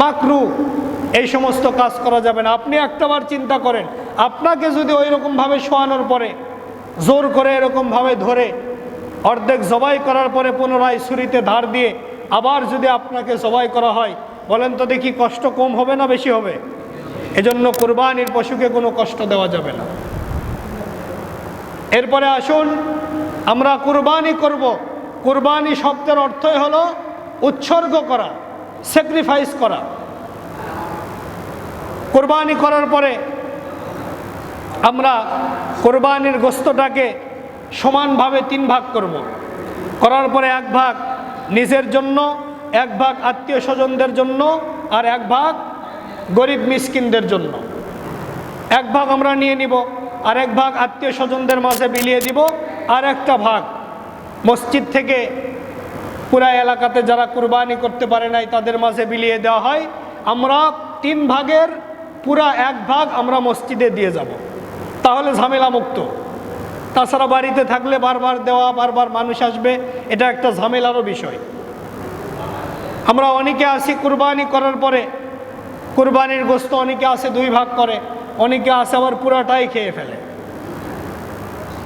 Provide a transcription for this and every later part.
মাকরু, এই সমস্ত কাজ করা যাবে না। আপনি একটাবার চিন্তা করেন, আপনাকে যদি ওই রকমভাবে শোয়ানোর পরে, জোর করে এরকমভাবে ধরে, অর্ধেক জবাই করার পরে পুনরায় ছুরিতে ধার দিয়ে আবার যদি আপনাকে জবাই করা হয়, বলেন তো দেখি কষ্ট কম হবে না বেশি হবে? এজন্য কোরবানির পশুকে কোনো কষ্ট দেওয়া যাবে না। এরপরে আসুন, আমরা কুরবানি করব। কুরবানি শব্দের অর্থই হলো উৎসর্গ করা। স্যাক্রিফাইস করা কোরবানি করার পরে আমরা কোরবানির গোস্তটাকে সমানভাবে তিন ভাগ করব। করার পরে এক ভাগ নিজের জন্য, এক ভাগ আত্মীয় স্বজনদের জন্য আর এক ভাগ গরিব মিসকিনদের জন্য এক ভাগ আমরা নিয়ে নিব, আর এক ভাগ আত্মীয় স্বজনদের মাঝে বিলিয়ে দিব, আর একটা ভাগ মসজিদ থেকে পুরা এলাকাতে যারা কুরবানি করতে পারে নাই, তাদের মাঝে বিলিয়ে দেওয়া হয়, আমরা তিন ভাগের পুরা এক ভাগ আমরা মসজিদে দিয়ে যাব। তাহলে ঝামেলা মুক্ত। তাছাড়া বাড়িতে থাকলে বারবার দেওয়া, বারবার মানুষ আসবে, এটা একটা ঝামেলারও বিষয়। আমরা অনেকে আসি কুরবানি করার পরে, কুরবানির গোস্ত অনেকে আসে দুই ভাগ করে, অনেকে আসে আবার পুরাটাই খেয়ে ফেলে।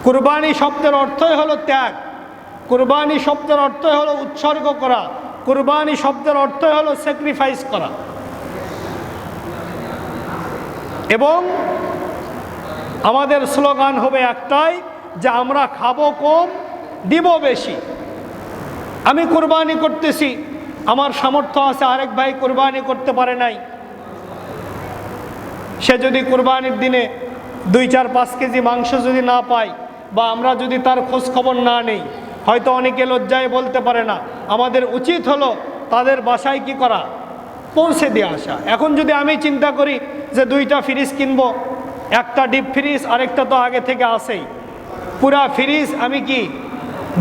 কুরবানি শব্দের অর্থই হলো ত্যাগ। কুরবানি শব্দের অর্থই হলো উৎসর্গ করা। কুরবানি শব্দের অর্থই হলো স্যাক্রিফাইস করা। এবং আমাদের স্লোগান হবে একটাই যে আমরা খাব কম, দিব বেশি। আমি কোরবানি করতেছি, আমার সামর্থ্য আছে, আরেক ভাই কোরবানি করতে পারে নাই। সে যদি কোরবানির দিনে দুই চার পাঁচ কেজি মাংস যদি না পায় বা আমরা যদি তার খোঁজ খবর না নেই হয়তো অনেকে লজ্জায় বলতে পারে না। আমাদের উচিত হলো তাদের বাসায় কি করা? পৌঁছে দিয়ে আসা। এখন যদি আমি চিন্তা করি যে দুইটা ফ্রিজ কিনবো, একটা ডিপ ফ্রিজ, আরেকটা তো আগে থেকে আসেই পুরা ফ্রিজ আমি কি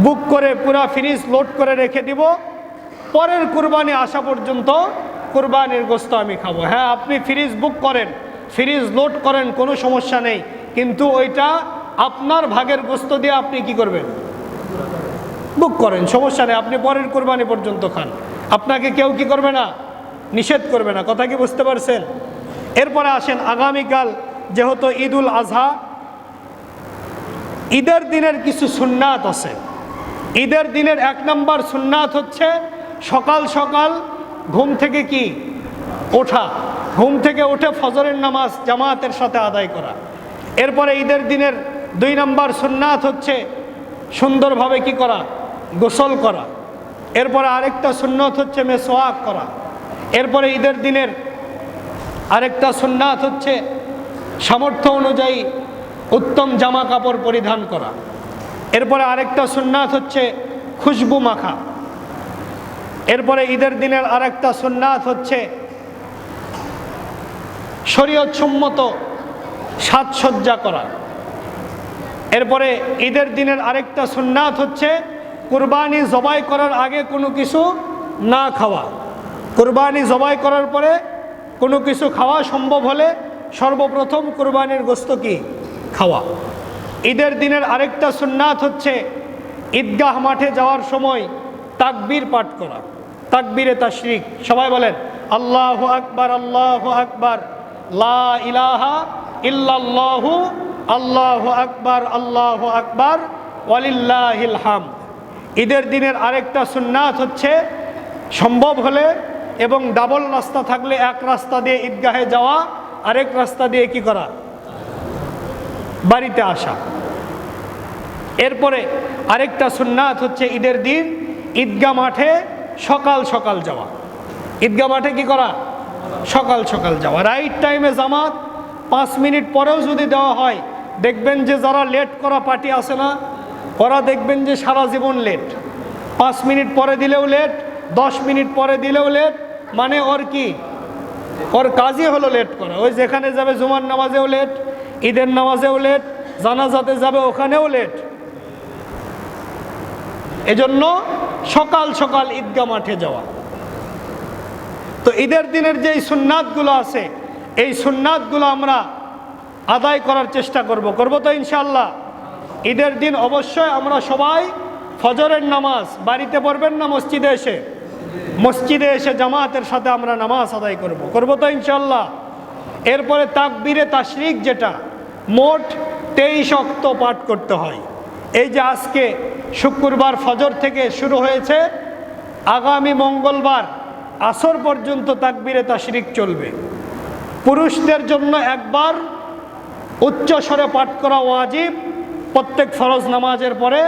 বুক করে পুরা ফ্রিজ লোড করে রেখে দিব? পরের কুরবানি আসা পর্যন্ত কুরবানির গোস্ত আমি খাব। হ্যাঁ আপনি ফ্রিজ বুক করেন, ফ্রিজ লোড করেন, কোনো সমস্যা নেই। কিন্তু ওইটা আপনার ভাগের গোস্ত দিয়ে আপনি কি করবেন? বুক করেন, সমস্যা নেই, আপনি পরের কোরবানি পর্যন্ত খান। আপনাকে কেউ কি করবে না? নিষেধ করবে না। কথা কি বুঝতে পারছেন? এরপরে আসেন, আগামীকাল যেহেতু ঈদুল আজহা, ঈদের দিনের কিছু সুন্নাত আছে। ঈদের দিনের এক নম্বর সুন্নাত হচ্ছে সকাল সকাল ঘুম থেকে কি? ওঠা। ঘুম থেকে উঠে ফজরের নামাজ জামাতের সাথে আদায় করা। এরপরে ঈদের দিনের দুই নম্বর সুন্নাত হচ্ছে সুন্দরভাবে কি করা? গোসল করা। এরপরে আরেকটা সুন্নত হচ্ছে মেসোয়াক করা। এরপরে ঈদের দিনের আরেকটা সুন্নাত হচ্ছে সামর্থ্য অনুযায়ী উত্তম জামা কাপড় পরিধান করা। এরপরে আরেকটা সুন্নাত হচ্ছে খুশবু মাখা। এরপরে ঈদের দিনের আরেকটা সুন্নাত হচ্ছে শরীয়ত সম্মত সাজসজ্জা করা। এরপরে ঈদের দিনের আরেকটা সুন্নাত হচ্ছে কুরবানি জবাই করার আগে কোনো কিছু না খাওয়া। কুরবানি জবাই করার পরে কোনো কিছু খাওয়া সম্ভব হলে সর্বপ্রথম কুরবানির গোস্ত কি? খাওয়া। ঈদের দিনের আরেকটা সুন্নাত হচ্ছে ঈদগাহ মাঠে যাওয়ার সময় তাকবীর পাঠ করা, তাকবীরে তাশরিক। সবাই বলেন, আল্লাহ আকবার আল্লাহ আকবার, লা ইলাহা ইল্লাল্লাহু, আল্লাহ আকবার আল্লাহ আকবার, ওয়ালিল্লাহিল হাম ঈদের দিনের আরেকটা সুন্নাত হচ্ছে সম্ভব হলে এবং ডাবল রাস্তা থাকলে এক রাস্তা দিয়ে ঈদগাহে যাওয়া, আরেক রাস্তা দিয়ে কি করা? বাড়িতে আসা। এরপরে আরেকটা সুন্নাত হচ্ছে ঈদের দিন ঈদগা মাঠে সকাল সকাল যাওয়া। ঈদগা মাঠে কি করা? সকাল সকাল যাওয়া। রাইট টাইমে জামাত পাঁচ মিনিট পরেও যদি দেওয়া হয়, দেখবেন যে যারা লেট করা পার্টি আসে না ওরা দেখবেন যে সারা জীবন লেট পাঁচ মিনিট পরে দিলেও লেট দশ মিনিট পরে দিলেও লেট মানে ওর কি? ওর কাজই হলো লেট করা। ওই যেখানে যাবে জুমার নামাজেও লেট ঈদের নামাজেও লেট জানাজাতে যাবে ওখানেও লেট এজন্য সকাল সকাল ঈদগা মাঠে যাওয়া। তো ঈদের দিনের যেই সুন্নাতগুলো আছে, এই সুন্নাতগুলো আমরা আদায় করার চেষ্টা করব। করব তো ইনশাল্লাহ ঈদের দিন অবশ্যই আমরা সবাই ফজরের নামাজ, বাড়িতে পড়বেন না মসজিদে এসে? মসজিদে এসে জামাতের সাথে আমরা নামাজ আদায় করব। করব তো ইনশাল্লাহ এরপরে তাকবীরে তাশরিক যেটা, মোট তেইশ অক্ত পাঠ করতে হয়। এই যে আজকে শুক্রবার ফজর থেকে শুরু হয়েছে, আগামী মঙ্গলবার আসর পর্যন্ত তাকবীরে তাশরিক চলবে। পুরুষদের জন্য একবার উচ্চ স্বরে পাঠ করা ওয়াজিব প্রত্যেক ফরজ নামাজের পরে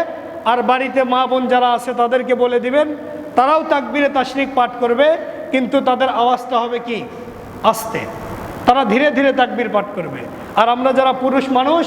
আর বাড়িতে মা বোন যারা আছে তাদেরকে বলে দিবেন, তারাও তাকবিরে তাশরিক পাঠ করবে, কিন্তু তাদের আওয়াজটা হবে কি? আস্তে। তারা ধীরে ধীরে তাকবির পাঠ করবে। আর আমরা যারা পুরুষ মানুষ